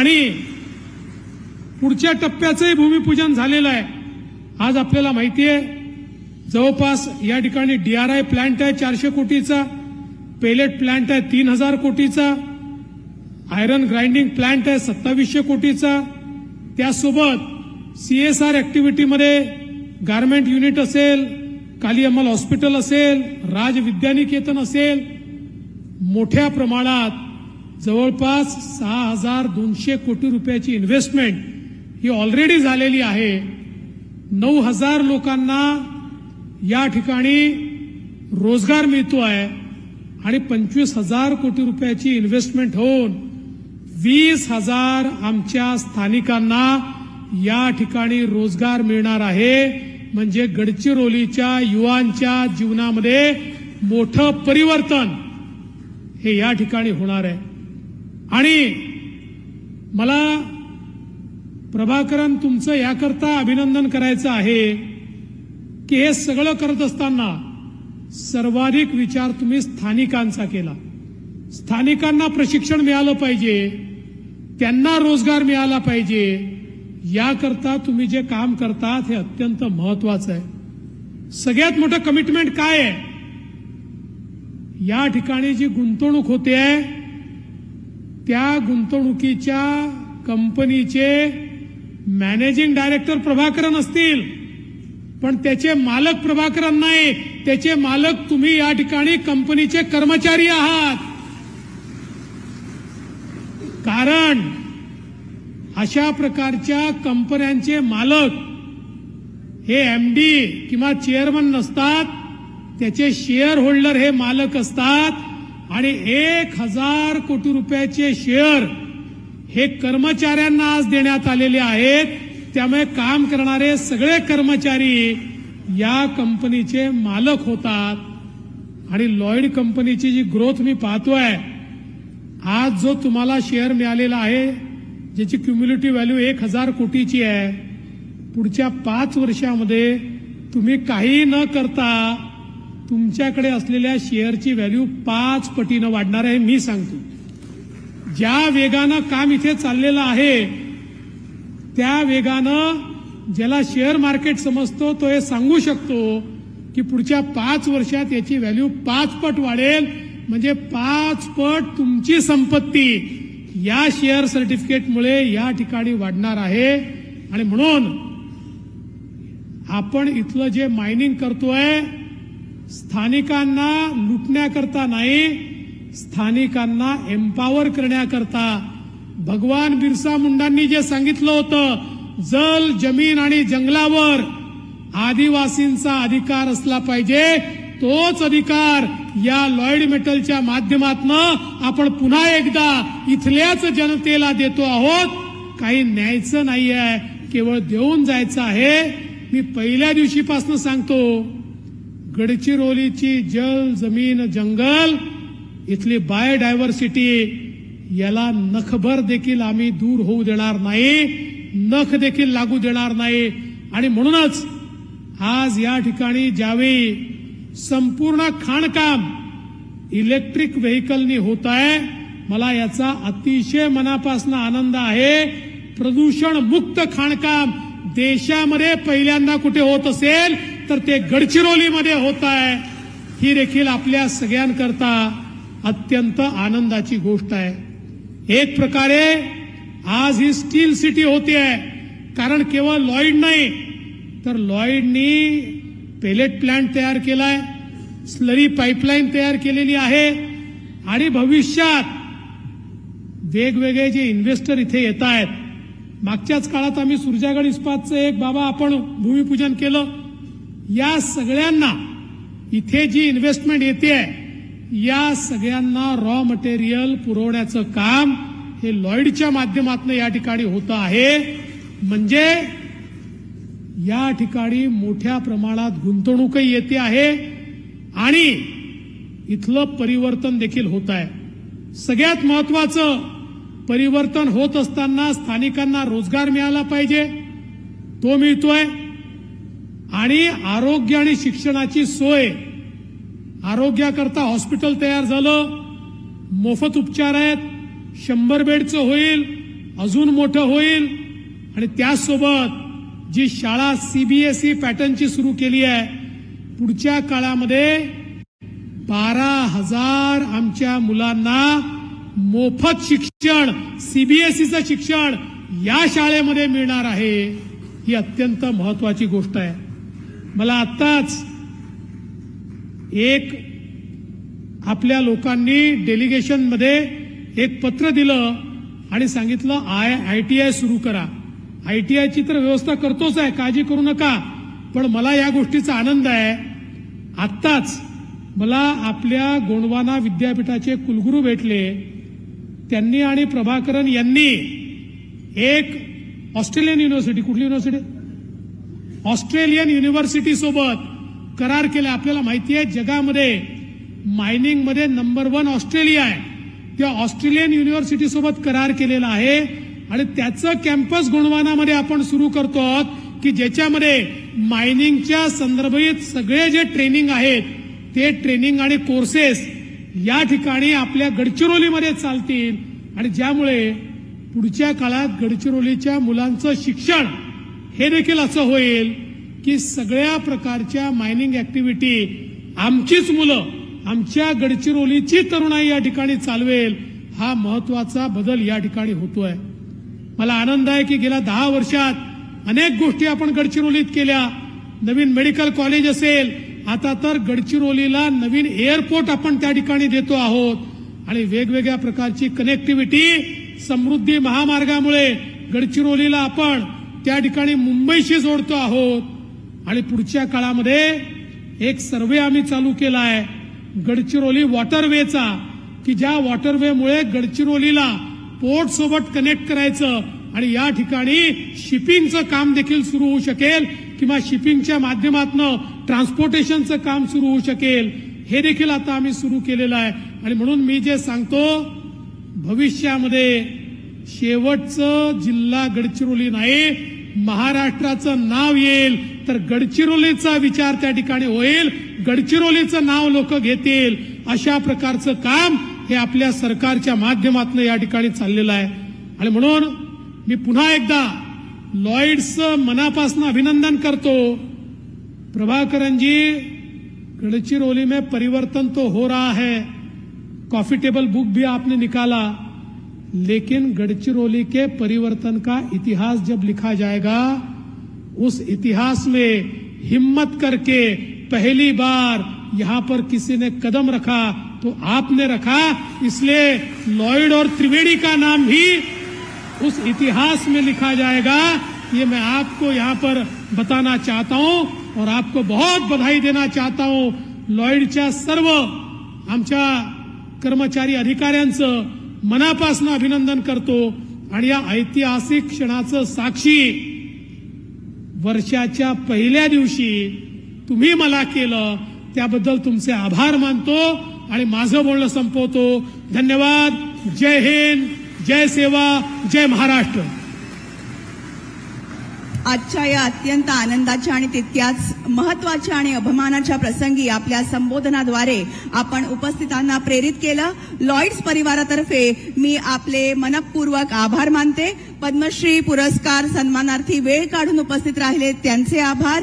आणि पुढच्या टप्प्याचंही भूमिपूजन झालेलं आहे. आज आपल्याला माहिती आहे जवळपास या ठिकाणी डीआरआय प्लांट आहे चारशे कोटीचा पेलेट प्लांट आहे तीन हजार कोटीचा आयरन ग्राइंडिंग प्लांट आहे सत्तावीसशे कोटीचा. त्यासोबत सीएसआर ऍक्टिव्हिटीमध्ये गारमेंट युनिट असेल काली अमल हॉस्पिटल असेल राज विद्यानिकेतन असेल मोठ्या प्रमाणात जवळपास सहा हजार दोनशे कोटी रुपयाची इन्व्हेस्टमेंट ही ऑलरेडी झालेली आहे. नऊ हजार लोकांना या ठिकाणी रोजगार मिळतो आहे आणि पंचवीस हजार कोटी रुपयाची इन्व्हेस्टमेंट होऊन वीस हजार आमच्या स्थानिकांना या ठिकाणी रोजगार मिळणार आहे. म्हणजे गडचिरोलीच्या युवांच्या जीवनामध्ये मोठं परिवर्तन हे या ठिकाणी होणार आहे. आणि मला प्रभाकरन तुमचं याकरता अभिनंदन करायचं आहे की हे सगळं करत असताना सर्वाधिक विचार तुम्ही स्थानिकांचा केला. स्थानिकांना प्रशिक्षण मिळालं पाहिजे त्यांना रोजगार मिळाला पाहिजे याकरता तुम्ही जे काम करतात हे अत्यंत महत्वाचं आहे. सगळ्यात मोठं कमिटमेंट काय आहे? या ठिकाणी जी गुंतवणूक होते आहे त्या गुंतवणुकीच्या कंपनीचे मॅनेजिंग डायरेक्टर प्रभाकरन असतील. पण त्याचे मालक प्रभाकरन नाही. त्याचे मालक तुम्ही या ठिकाणी कंपनीचे कर्मचारी आहात. कारण अशा प्रकारच्या कंपन्यांचे मालक हे एमडी किंवा चेअरमन नसतात. त्याचे शेअर होल्डर हे मालक असतात. आणि एक हजार कोटी रुपयाचे शेअर हे कर्मचाऱ्यांना आज देण्यात आलेले आहेत. त्यामुळे काम करणारे सगळे कर्मचारी या कंपनीचे मालक होतात. आणि लॉईड कंपनीची जी ग्रोथ मी पाहतोय आज जो तुम्हाला शेअर मिळालेला आहे ज्याची क्युम्युलेटिव्ह व्हॅल्यू एक हजार कोटीची आहे पुढच्या पाच वर्षामध्ये तुम्ही काही न करता तुमच्याकडे असलेल्या शेअरची व्हॅल्यू पाच पटीनं वाढणार आहे मी सांगतो. ज्या वेगानं काम इथे चाललेलं आहे त्या वेगानं ज्याला शेअर मार्केट समजतो तो हे सांगू शकतो की पुढच्या पाच वर्षात याची व्हॅल्यू पाच पट वाढेल म्हणजे पाच पट तुमची संपत्ती या शेअर सर्टिफिकेटमुळे या ठिकाणी वाढणार आहे. आणि म्हणून आपण इथलं जे मायनिंग करतोय स्थानिकांना लुटण्याकरता नाही स्थानिकांना एम्पावर करण्याकरता. भगवान बिरसा मुंडांनी जे सांगितलं होतं जल जमीन आणि जंगलावर आदिवासींचा अधिकार असला पाहिजे तोच अधिकार या लॉइड मेटलच्या माध्यमातनं आपण पुन्हा एकदा इथल्याच जनतेला देतो आहोत. काही न्यायचं नाहीये केवळ देऊन जायचं आहे. मी पहिल्या दिवशीपासून सांगतो गडचिरोलीची जल जमीन जंगल इथली बायोडायव्हर्सिटी याला नखभर देखील आम्ही दूर होऊ देणार नाही नख देखील लागू देणार नाही. आणि म्हणूनच आज या ठिकाणी ज्यावेळी संपूर्ण खाणकाम इलेक्ट्रिक व्हेकलनी होत आहे मला याचा अतिशय मनापासून आनंद आहे. प्रदूषण मुक्त खाणकाम देशामध्ये पहिल्यांदा कुठे होत असेल तर ते गडचिरोलीमध्ये होत आहे. ही देखील आपल्या सगळ्यांकरता अत्यंत आनंदाची गोष्ट आहे. एक प्रकारे आज ही स्टील सिटी होती आहे. कारण केवळ लॉईड नाही तर लॉईडनी पेलेट प्लांट तयार केलाय स्लरी पाईपलाईन तयार केलेली आहे. आणि भविष्यात वेगवेगळे जे इन्व्हेस्टर इथे येत आहेत. मागच्याच काळात आम्ही सुरजागड इस्पातचं एक बाबा आपण भूमिपूजन केलं. या सगळ्यांना इथे जी इन्व्हेस्टमेंट येते या सगळ्यांना रॉ मटेरियल पुरवण्याचं काम हे लॉईडच्या माध्यमातून या ठिकाणी होतं आहे. म्हणजे या ठिकाणी मोठ्या प्रमाणात गुंतवणूकही येते आहे आणि इथलं परिवर्तन देखील होत आहे. सगळ्यात महत्वाचं परिवर्तन होत असताना स्थानिकांना रोजगार मिळाला पाहिजे. तो मिळतोय. आणि आरोग्य आणि शिक्षणाची सोय. आरोग्याकरता हॉस्पिटल तयार झालं. मोफत उपचार आहेत. शंभर बेडचं होईल. अजून मोठं होईल. आणि त्याचसोबत जी शाळा सीबीएसई पॅटर्नची सुरू केली आहे पुढच्या काळामध्ये बारा हजार आमच्या मुलांना मोफत शिक्षण सीबीएसईचं शिक्षण या शाळेमध्ये मिळणार आहे. ही अत्यंत महत्वाची गोष्ट आहे. मला आत्ताच एक आपल्या लोकांनी डेलिगेशनमध्ये एक पत्र दिलं आणि सांगितलं आय आय टी आय सुरू करा. आय टी आयची तर व्यवस्था करतोच आहे काळजी करू नका. पण मला या गोष्टीचा आनंद आहे. आत्ताच मला आपल्या गोंडवाना विद्यापीठाचे कुलगुरू भेटले. त्यांनी आणि प्रभाकरन यांनी एक ऑस्ट्रेलियन युनिव्हर्सिटी कुठली युनिव्हर्सिटी ऑस्ट्रेलियन युनिव्हर्सिटी सोबत करार केला. आपल्याला माहिती आहे जगामध्ये मायनिंगमध्ये नंबर वन ऑस्ट्रेलिया आहे. त्या ऑस्ट्रेलियन युनिव्हर्सिटी सोबत करार केलेला आहे. आणि त्याचं कॅम्पस गोंडवानामध्ये आपण सुरू करतो आहोत की ज्याच्यामध्ये मायनिंगच्या संदर्भित सगळे जे ट्रेनिंग आहेत ते ट्रेनिंग आणि कोर्सेस या ठिकाणी आपल्या गडचिरोलीमध्ये चालतील. आणि ज्यामुळे पुढच्या काळात गडचिरोलीच्या मुलांचं शिक्षण हे देखील असं होईल की सगळ्या प्रकारच्या मायनिंग ऍक्टिव्हिटी आमचीच मुलं आमच्या गडचिरोलीची तरुणाई या ठिकाणी चालवेल हा महत्त्वाचा बदल या ठिकाणी होतोय. मला आनंद आहे की गेल्या दहा वर्षात अनेक गोष्टी आपण गडचिरोलीत केल्या. नवीन मेडिकल कॉलेज असेल आता तर गडचिरोलीला नवीन एअरपोर्ट आपण त्या ठिकाणी देतो आहोत. आणि वेगवेगळ्या प्रकारची कनेक्टिव्हिटी समृद्धी महामार्गामुळे गडचिरोलीला आपण त्या ठिकाणी मुंबईशी जोडतो आहोत. आणि पुढच्या काळामध्ये एक सर्वे आम्ही चालू केला आहे गडचिरोली वॉटरवेचा की ज्या वॉटरवेमुळे गडचिरोलीला पोर्ट सोबत कनेक्ट करायचं आणि या ठिकाणी शिपिंगचं काम देखील सुरू होऊ शकेल किंवा शिपिंगच्या माध्यमातून ट्रान्सपोर्टेशनचं काम सुरू होऊ शकेल हे देखील आता आम्ही सुरू केलेलं आहे. आणि म्हणून मी जे सांगतो भविष्यामध्ये शेवटचं जिल्हा गडचिरोली नाही महाराष्ट्राचं नाव येईल. तर गडचिरोलीचा विचार त्या ठिकाणी होईल. गडचिरोलीचं नाव लोक घेतील. अशा प्रकारचं काम हे आपल्या सरकारच्या माध्यमातून या ठिकाणी चाललेलं आहे. आणि म्हणून मी पुन्हा एकदा लॉईड्सचं मनापासून अभिनंदन करतो. प्रभाकरनजी गडचिरोली में परिवर्तन तो हो रहा है. कॉफी टेबल बुक भी आपने निकाला. लेकिन गडचिरोली के परिवर्तन का इतिहास जब लिखा जाएगा, उस इतिहास में हिम्मत करके पहली बार यहाँ पर किसी ने कदम रखा तो आपने रखा। इसलिए लॉयड और त्रिवेणी का नाम भी उस इतिहास में लिखा जाएगा। ये मैं आपको यहाँ पर बताना चाहता हूँ और आपको बहुत बधाई देना चाहता हूँ। लॉयडच्या सर्व आमच्या कर्मचारी अधिकाऱ्यांचं मनापासून अभिनंदन करतो. आणि या ऐतिहासिक क्षणाचं साक्षी वर्षाच्या पहिल्या दिवशी तुम्ही मला केलं त्याबद्दल तुमचे आभार मानतो आणि माझं बोलणं संपवतो. धन्यवाद. जय हिंद. जय सेवा. जय महाराष्ट्र. आजच्या या अत्यंत आनंदाच्या आणि तितक्याच महत्त्वाच्या आणि अभिमानाच्या प्रसंगी आपल्या संबोधनाद्वारे आपण उपस्थितांना प्रेरित केलं. लॉइड्स परिवारातर्फे मी आपले मनपूर्वक आभार मानते. पद्मश्री पुरस्कार सन्मानार्थी वेळ काढून उपस्थित राहिले. त्यांचे आभार.